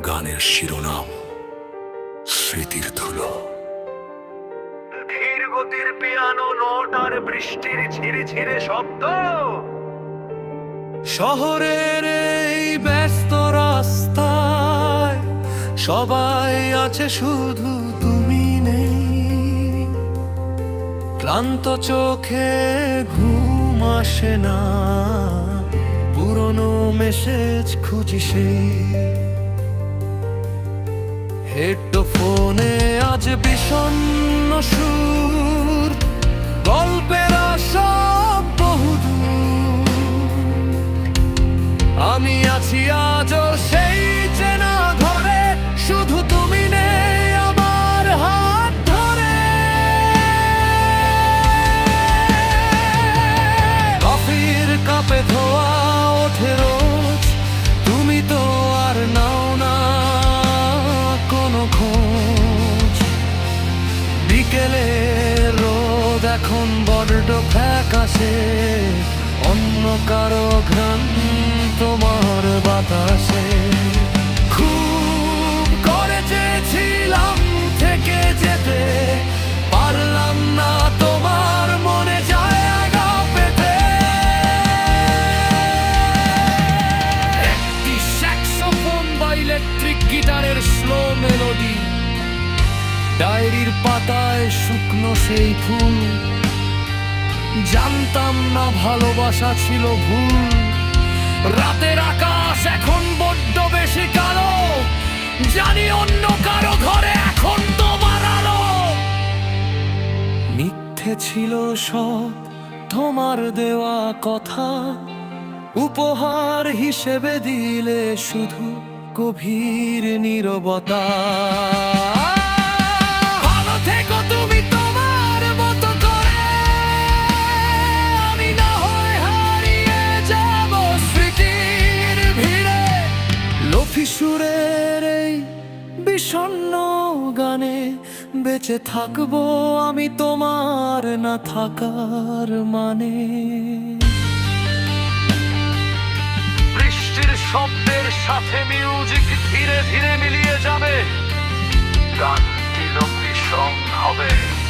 গানের শিরোনাম স্মৃতির ধুলো। ধীর গতির পিয়ানো নোট আর বৃষ্টির ঝিরে ঝিরে শব্দ। শহরের এই ব্যস্ত রাস্তায় সবাই আছে শুধু তুমি নেই। ক্লান্ত চোখে ঘুম আসে না পুরনো মেসেজ খুঁজি সেই হেডফোনে আজ বিষণ্ণ সুর গল্পের সব বহুদূর। আমি আছি আজ সেই রোদ এখন বড্ড ফ্যাকাশে অন্য কারও ঘ্রাণ তোমার বাতাসে। ডায়েরির পাতায় শুকনো সেই ফুল। জানতাম না ভালোবাসা ছিল ভুল। রাতের আকাশ এখন বড্ড বেশি কালো। জানি অন্য কারও ঘরে এখন তোমার আলো। মিথ্যে ছিল সব তোমার দেওয়া কথা। উপহার হিসেবে দিলে শুধু গভীর নীরবতা। বেঁচে থাকব আমি তোমার না থাকার মানে। বৃষ্টির শব্দের সাথে মিউজিক ধীরে ধীরে মিলিয়ে যাবে। গানটি লোক হবে।